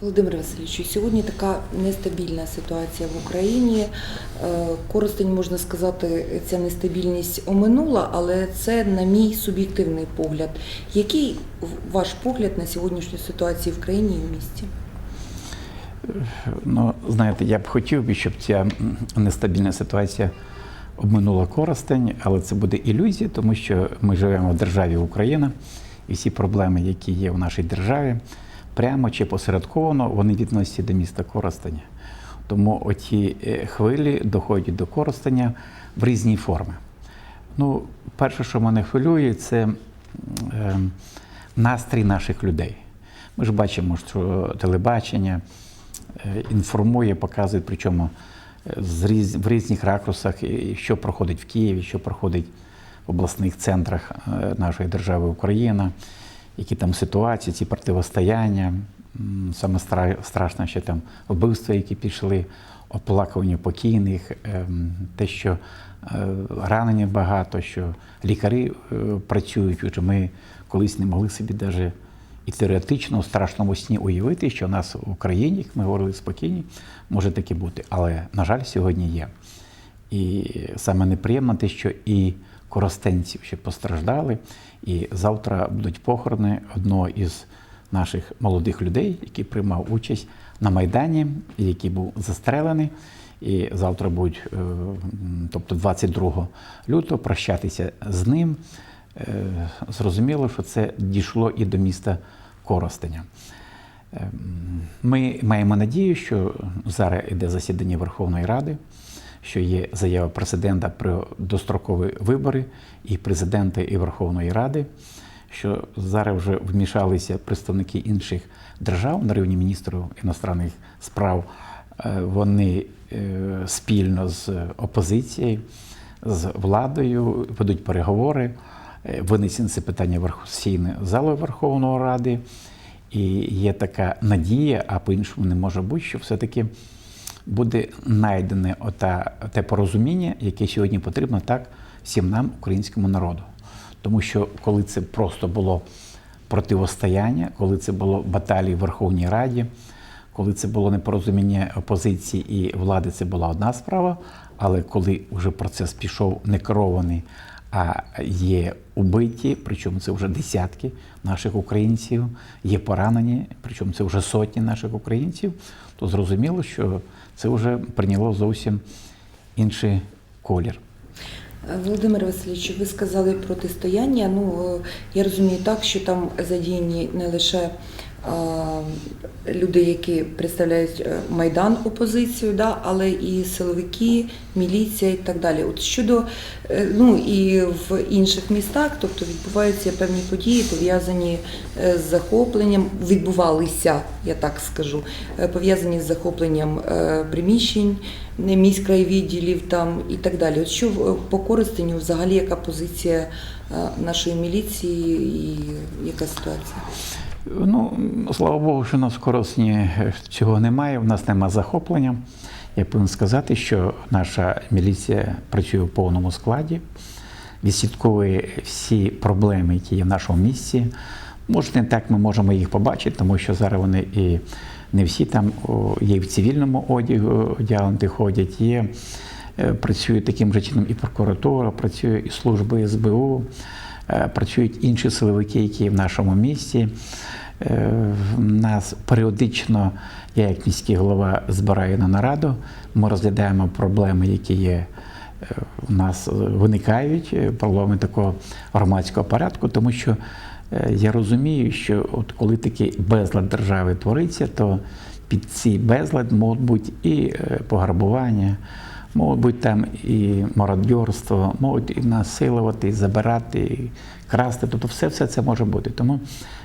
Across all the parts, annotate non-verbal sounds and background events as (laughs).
Володимир Васильович, сьогодні така нестабільна ситуація в Україні. Е, Коростень, можна сказати, ця нестабільність оминула, але це на мій суб'єктивний погляд. Який ваш погляд на сьогоднішню ситуацію в країні і в місті? Ну, знаєте, я б хотів би, щоб ця нестабільна ситуація обминула Коростень, але це буде ілюзія, тому що ми живемо в державі Україна, і всі проблеми, які є в нашій державі, прямо чи посередковано, вони відносяться до міста Коростеня. Тому оті е, хвилі доходять до Коростеня в різні форми. Ну, перше, що мене хвилює, це е, настрій наших людей. Ми ж бачимо, що телебачення е, інформує, показує, причому е, в різних ракурсах, що проходить в Києві, що проходить в обласних центрах нашої держави Україна, які там ситуації, ці противостояння. Саме страшне, що там вбивства, які пішли, оплакування покійних, ем, те, що е, ранені багато, що лікарі е, працюють. Отже, ми колись не могли собі навіть і теоретично у страшному сні уявити, що у нас в Україні, як ми говорили спокійні, може таке бути. Але, на жаль, сьогодні є. І саме неприємно те, що і коростенців ще постраждали, і завтра будуть похорони одного із наших молодих людей, який приймав участь на Майдані, який був застрелений. І завтра будуть, е, тобто 22 лютого, прощатися з ним. Е, Зрозуміло, що це дійшло і до міста Коростеня. Ем, Ми маємо надію, що зараз йде засідання Верховної Ради, що є заява президента про дострокові вибори і президента, і Верховної Ради, що зараз вже вмішалися представники інших держав на рівні міністрів іностранних справ. Е, Вони е, спільно з опозицією, з владою ведуть переговори. Е, Винесені це питання в залу Верховної Ради. І є така надія, а по-іншому не може бути, що все-таки буде знайдене ота, те порозуміння, яке сьогодні потрібно так всім нам, українському народу. Тому що коли це просто було противостояння, коли це було баталії в Верховній Раді, коли це було непорозуміння опозиції і влади, це була одна справа. Але коли вже процес пішов не керований, є убиті, причому це вже десятки наших українців, є поранені, причому це вже сотні наших українців, то зрозуміло, що це вже прийняло зовсім інший колір. Е, Володимир Васильович, ви сказали протистояння. Ну, е, я розумію так, що там задіяні не лише а, люди, які представляють е, Майдан опозицію, да, але і силовики, міліція і так далі. От щодо е, ну і в інших містах, тобто відбуваються певні події, пов'язані е, з захопленням, відбувалися, я так скажу, пов'язані з захопленням приміщень, міськрайвідділів там і так далі. От що по користенню взагалі яка позиція нашої міліції і яка ситуація? Ну, слава Богу, що у нас в цього немає, у нас немає захоплення. Я повинен сказати, що наша міліція працює в повному складі, відслідковує всі проблеми, які є в нашому місті. Може, не так ми можемо їх побачити, тому що зараз вони і не всі там є в цивільному одягу одягнуті ходять, є, е, працює таким же чином і прокуратура, працює і служби СБУ, працюють інші силовики, які в нашому місті. Е, нас періодично, я як міський голова збираю на нараду, ми розглядаємо проблеми, які є. е, У нас е, виникають е, проблеми такого громадського порядку, тому що е, я розумію, що от коли такий безлад держави твориться, то під цей безлад можуть бути і е, пограбування, можуть там і мародьорство, можуть і насилувати, і забирати, і красти. Тобто все, все це може бути. Тому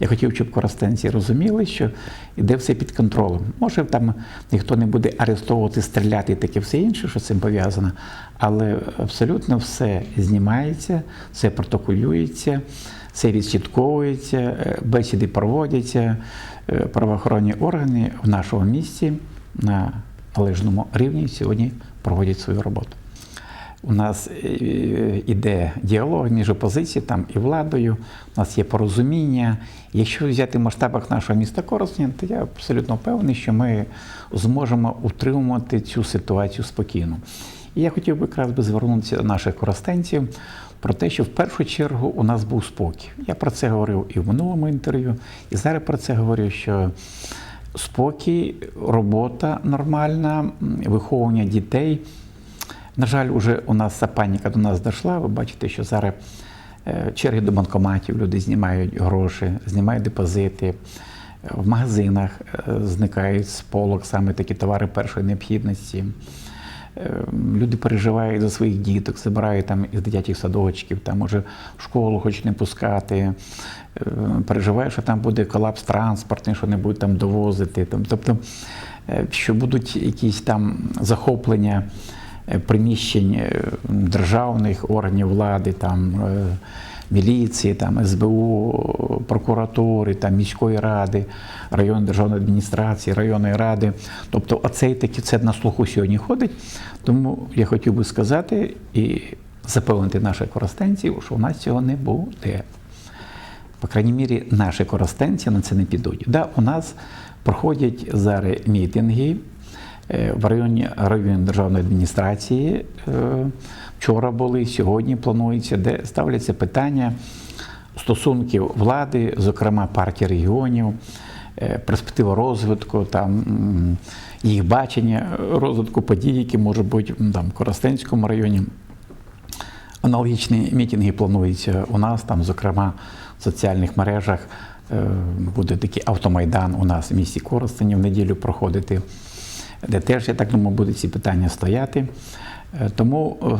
я хотів, щоб коростенці розуміли, що іде все під контролем. Може, там ніхто не буде арестовувати, стріляти і таке все інше, що з цим пов'язано, але абсолютно все знімається, все протоколюється, все відслідковується, е, бесіди проводяться, е, правоохоронні органи в нашому місті на належному рівні сьогодні проводять свою роботу. У нас е, іде діалог між опозицією там і владою, у нас є порозуміння. Якщо взяти в масштабах нашого міста Коростень, то я абсолютно впевнений, що ми зможемо утримувати цю ситуацію спокійно. І я хотів би якраз би звернутися до наших коростенців про те, що в першу чергу у нас був спокій. Я про це говорив і в минулому інтерв'ю, і зараз про це говорю, що спокій, робота нормальна, виховання дітей. На жаль, уже у нас ця паніка до нас дійшла. Ви бачите, що зараз е, черги до банкоматів, люди знімають гроші, знімають депозити. В магазинах е, зникають з полок саме такі товари першої необхідності. Е, Люди переживають за своїх діток, забирають там із дитячих садочків, там може в школу хочуть не пускати. Е, Переживають, що там буде колапс транспортний, що не будуть там довозити. Там, тобто, е, що будуть якісь там захоплення е, приміщень е, державних органів влади, там міліції, там СБУ, прокуратури, там міської ради, районної державної адміністрації, районної ради. Тобто, оцей таки це на слуху сьогодні ходить. Тому я хотів би сказати і запевнити наших коростенців, що у нас цього не буде. По крайній мірі, наші коростенці на це не підуть. Да, у нас проходять зараз мітинги е, в районі районної державної адміністрації. Вчора були, сьогодні планується, де ставляться питання стосунків влади, зокрема партії регіонів, е, перспектива розвитку, там їх бачення розвитку подій, які можуть бути там, в Коростенському районі. Аналогічні мітинги плануються у нас, там, зокрема, в соціальних мережах е, буде такий автомайдан у нас в місті Коростені в неділю проходити, де теж, я так думаю, будуть ці питання стояти. Е, Тому е,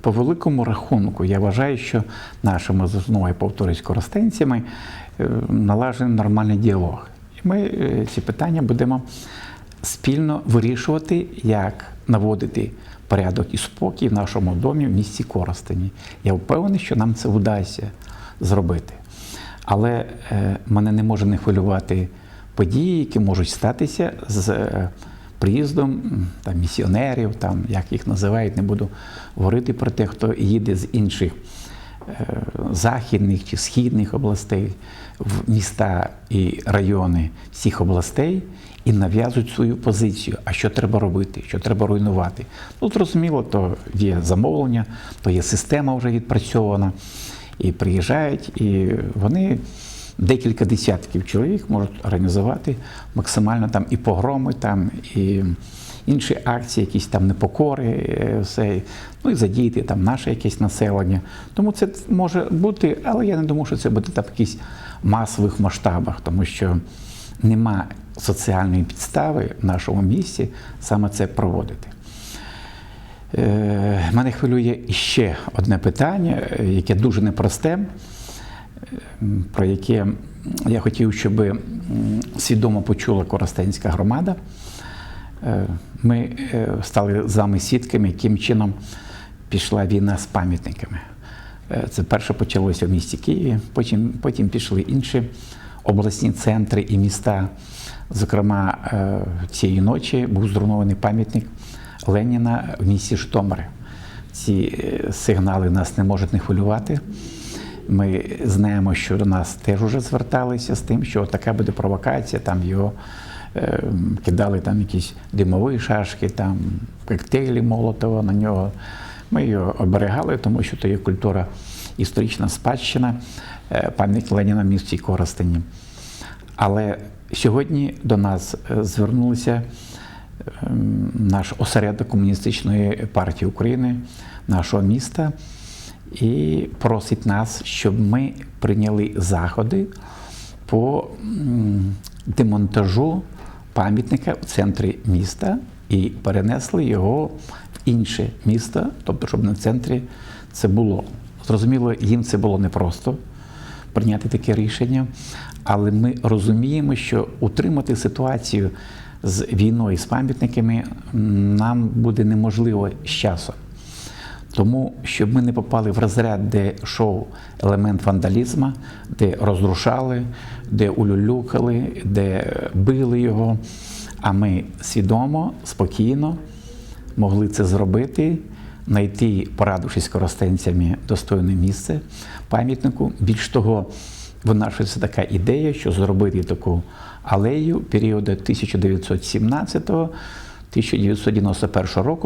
по великому рахунку я вважаю, що нашими знову я повторюсь коростенцями е, налажений нормальний діалог. І ми ці питання будемо спільно вирішувати, як наводити порядок і спокій в нашому домі в місті Коростені. Я впевнений, що нам це вдасться зробити. Але мене не може не хвилювати події, які можуть статися з приїздом там, місіонерів, там, як їх називають, не буду говорити про те, хто їде з інших е, західних чи східних областей в міста і райони всіх областей і нав'язують свою позицію. А що треба робити, що треба руйнувати? Ну, зрозуміло, то є замовлення, то є система вже відпрацьована, і приїжджають, і вони. Декілька десятків чоловік можуть організувати максимально там і погроми, там і інші акції, якісь там непокори, е, все, ну і задіяти там наше якесь населення. Тому це може бути, але я не думаю, що це буде там в якихось масових масштабах, тому що нема соціальної підстави в нашому місті саме це проводити. Е, Мене хвилює ще одне питання, е, яке дуже непросте, про яке я хотів, щоб свідомо почула Коростенська громада. Е, Ми е, стали з вами свідками, яким чином пішла війна з пам'ятниками. Е, Це перше почалося в місті Києві, потім, потім пішли інші обласні центри і міста. Зокрема, цієї ночі був зруйнований пам'ятник Леніна в місті Житомирі. Ці сигнали нас не можуть не хвилювати. Ми знаємо, що до нас теж вже зверталися з тим, що така буде провокація, там його е, кидали там якісь димові шашки, там коктейлі Молотова на нього. Ми його оберегали, тому що то є культура історична спадщина, е, пам'ять Леніна в місті Коростені. Але сьогодні до нас е, звернулися ем, наш осередок Комуністичної партії України, нашого міста, і просить нас, щоб ми прийняли заходи по демонтажу пам'ятника в центрі міста і перенесли його в інше місто, тобто, щоб на центрі це було. Зрозуміло, їм це було непросто прийняти таке рішення, але ми розуміємо, що утримати ситуацію з війною з пам'ятниками нам буде неможливо з часом. Тому, щоб ми не попали в розряд, де йшов елемент вандалізму, де розрушали, де улюлюкали, де били його. А ми свідомо, спокійно могли це зробити знайти, порадившись коростенцями, достойне місце пам'ятнику. Більш того, винашується така ідея, що зробити таку алею періоду 1917-1991 року,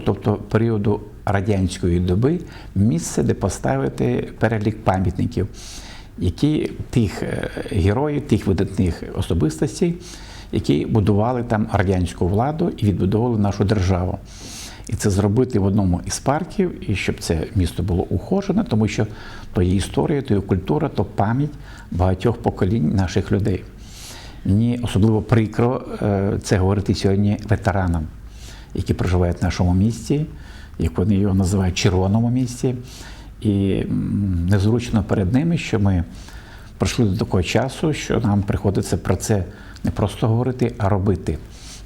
тобто періоду радянської доби, місце, де поставити перелік пам'ятників, які тих е, героїв, тих видатних особистостей, які будували там радянську владу і відбудовували нашу державу. І це зробити в одному із парків, і щоб це місто було ухожене, тому що то є історія, то є культура, то пам'ять багатьох поколінь наших людей. Мені особливо прикро е, це говорити сьогодні ветеранам, які проживають в нашому місті, як вони його називають червоному місті. І незручно перед ними, що ми пройшли до такого часу, що нам приходиться про це не просто говорити, а робити.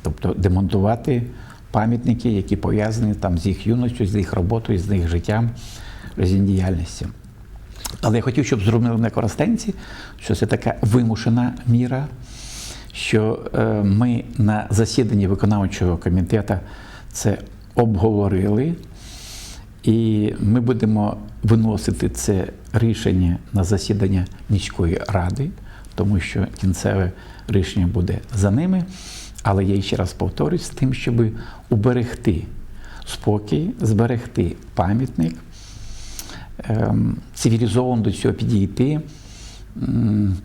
Тобто демонтувати пам'ятники, які пов'язані там з їх юністю, з їх роботою, з їх життям, з їх діяльністю. Але я хотів, щоб зрозуміли на Коростенці, що це така вимушена міра, що е, ми на засіданні виконавчого комітету це обговорили, і ми будемо виносити це рішення на засідання міської ради, тому що кінцеве рішення буде за ними. Але я ще раз повторюсь з тим, щоб уберегти спокій, зберегти пам'ятник, ем, цивілізовано до цього підійти,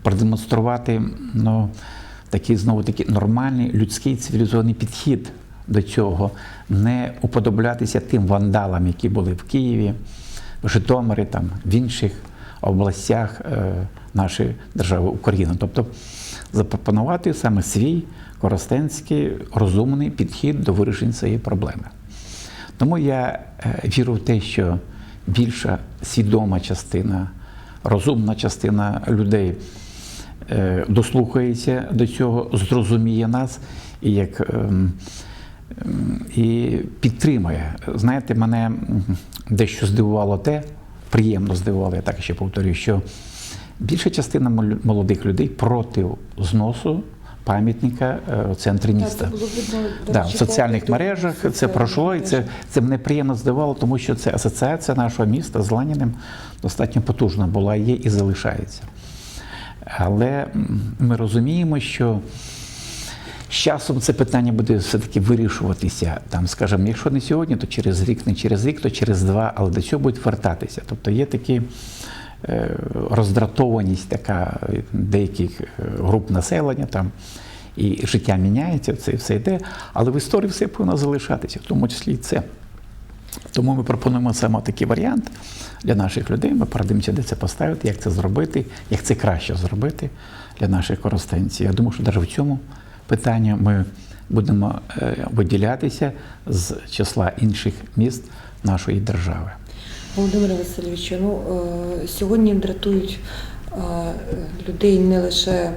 продемонструвати ну, такий знову таки нормальний людський цивілізований підхід до цього, не уподоблятися тим вандалам, які були в Києві, в Житомирі, там, в інших областях е, нашої держави України. Тобто запропонувати саме свій коростенський розумний підхід до вирішення цієї проблеми. Тому я е, вірю в те, що більша свідома частина, розумна частина людей дослухається до цього, зрозуміє нас і як ем, ем, і підтримує. Знаєте, мене дещо здивувало те, приємно здивувало, я так ще повторюю, що більша частина молодих людей проти зносу пам'ятника е, в центрі міста. Так, це було Да, в соціальних мережах це пройшло, і це, це мене приємно здивувало, тому що це асоціація нашого міста з Ланіним достатньо потужна була, є і залишається. Але ми розуміємо, що з часом це питання буде все-таки вирішуватися. Там, скажімо, якщо не сьогодні, то через рік, не через рік, то через два, але до цього будуть вертатися. Тобто є такі е, роздратованість така деяких е, груп населення там. І життя міняється, це все йде, але в історії все повинно залишатися, в тому числі і це. Тому ми пропонуємо саме такий варіант для наших людей. Ми порадимося, де це поставити, як це зробити, як це краще зробити для наших коростенців. Я думаю, що навіть в цьому питанні ми будемо е, виділятися з числа інших міст нашої держави. Володимире Васильовичу, ну е, сьогодні дратують е, людей не лише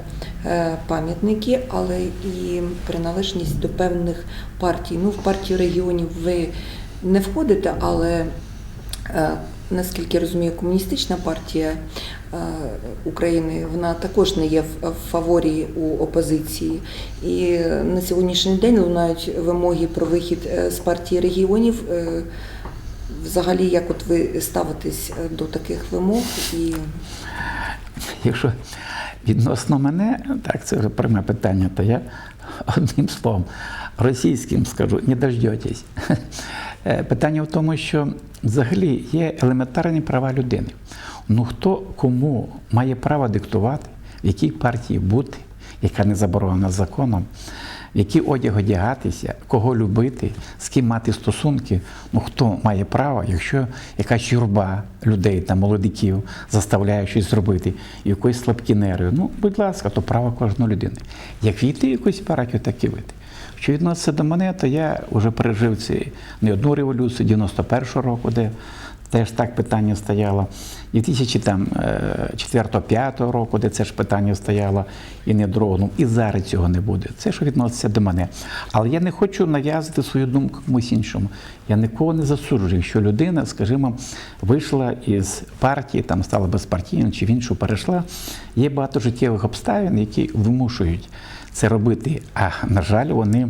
пам'ятники, але і приналежність до певних партій. Ну, в партію регіонів ви не входите, але наскільки я розумію, комуністична партія е, України вона також не є в фаворі у опозиції. І на сьогоднішній день лунають вимоги про вихід е, з партії регіонів. Е, Взагалі, як от ви ставитесь до таких вимог і Якщо відносно мене, так це вже пряме питання, то я одним словом російським скажу, не дождетесь. Е, Питання в тому, що взагалі є елементарні права людини. Ну хто кому має право диктувати, в якій партії бути, яка не заборонена законом, в який одяг одягатися, кого любити, з ким мати стосунки. Ну хто має право, якщо якась юрба людей та молодиків заставляє щось зробити, і якоїсь слабкі нерви, ну будь ласка, то право кожної людини. Як війти якусь партію, так і вийти. Що відноситься до мене, то я вже пережив ці не одну революцію 91-го року, де теж так питання стояло. 2004-2005 року, де це ж питання стояло і не дрогнув. І зараз цього не буде. Це що відноситься до мене. Але я не хочу нав'язати свою думку комусь іншому. Я нікого не засуджую, якщо людина, скажімо, вийшла із партії, там стала безпартійною чи в іншу перейшла. Є багато життєвих обставин, які вимушують це робити. А на жаль, вони,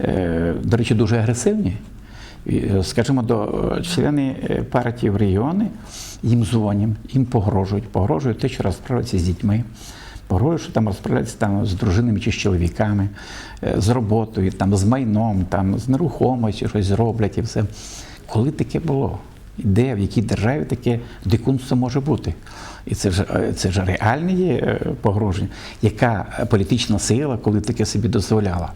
е, до речі, дуже агресивні. Е, Скажімо, до е, члени партії в регіони їм дзвонять, їм погрожують, погрожують те, що розправляться з дітьми. Погрожують, що там розправляються там з дружинами чи з чоловіками, з роботою, там, з майном, там, з нерухомістю щось зроблять і все. Коли таке було? Де, в якій державі таке дикунство може бути? І це ж, е, це ж реальне є погроження. Яка політична сила, коли таке собі дозволяла?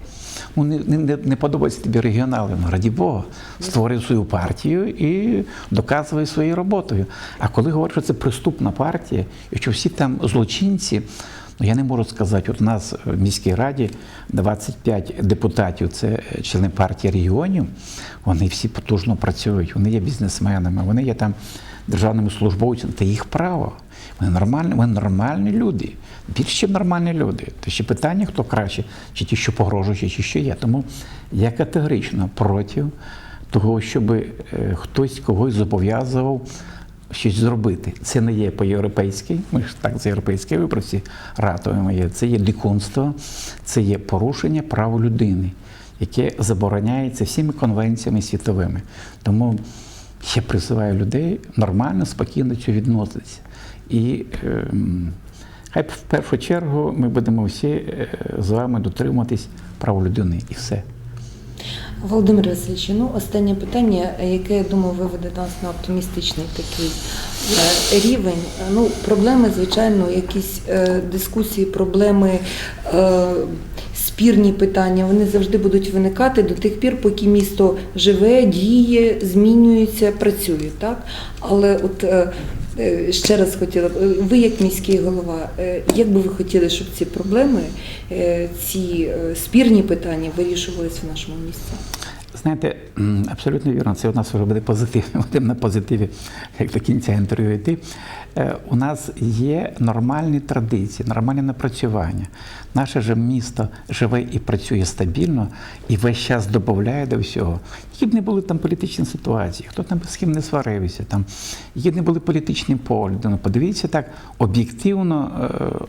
Ну, не, не, не- подобаються тобі регіонали, ну раді Бога, створюй свою партію і доказуй своєю роботою. А коли говорять, що це преступна партія, і що всі там злочинці, ну я не можу сказати, от у нас в міській раді 25 депутатів, це члени партії регіонів, вони всі потужно працюють, вони є бізнесменами, вони є там державними службовцями, це їх право. Вони нормальні, вони нормальні люди, більш ніж нормальні люди. То ще питання, хто краще, чи ті, що погрожують, чи що є. Тому я категорично проти того, щоб е, хтось когось зобов'язував щось зробити. Це не є по-європейськи, ми ж так за європейські виборці ратуємо. Це є дикунство, це є порушення прав людини, яке забороняється всіми конвенціями світовими. Тому я призиваю людей нормально, спокійно цього відноситися. І ем, хай в першу чергу ми будемо всі е, з вами дотримуватись прав людини і все. Володимир Васильович, ну останнє питання, яке я думаю виведе нас на оптимістичний такий е, рівень. Ну, проблеми, звичайно, якісь е, дискусії, проблеми, е, спірні питання, вони завжди будуть виникати до тих пір, поки місто живе, діє, змінюється, працює. Так? Але от е, е, ще раз хотіла б, е, ви як міський голова, як би ви хотіли, щоб ці проблеми, ці спірні питання вирішувалися в нашому місті? Знаєте, абсолютно вірно, це у нас вже буде позитив. (laughs) Будемо на позитиві, як до кінця інтерв'ю йти. Е, У нас є нормальні традиції, нормальне напрацювання. Наше же місто живе і працює стабільно і весь час додає до всього. Які б не були там політичні ситуації, хто там з ким не сварився, там, які б не були політичні погляди. Ну, подивіться так об'єктивно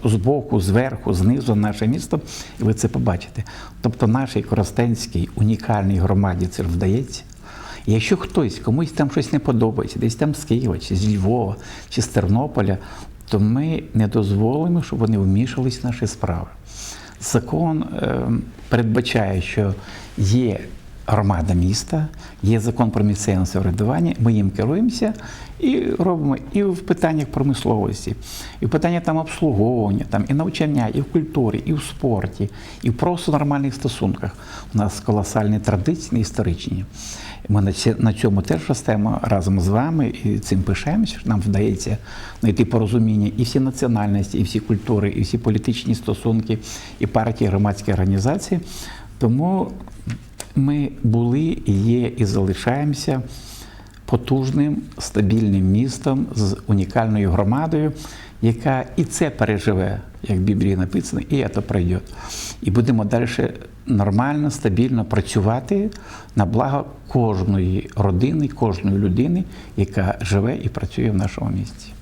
е, збоку, зверху, знизу наше місто, і ви це побачите. Тобто нашій Коростенській унікальній громаді це вдається. І якщо хтось комусь там щось не подобається, десь там з Києва, чи з Львова, чи з Тернополя, то ми не дозволимо, щоб вони вмішались в наші справи. Закон е, передбачає, що є громада міста, є закон про місцеве самоврядування, ми їм керуємося і робимо і в питаннях промисловості, і в питаннях там обслуговування, там і навчання, і в культурі, і в спорті, і в просто нормальних стосунках. У нас колосальні традиції історичні. Ми на цьому теж ростемо разом з вами і цим пишаємося. Нам вдається знайти порозуміння і всі національності, і всі культури, і всі політичні стосунки, і партії, і громадські організації. Тому ми були, є, і залишаємося потужним, стабільним містом з унікальною громадою, яка і це переживе, як в Біблії написано, і це пройде. І будемо далі нормально, стабільно працювати на благо кожної родини, кожної людини, яка живе і працює в нашому місті.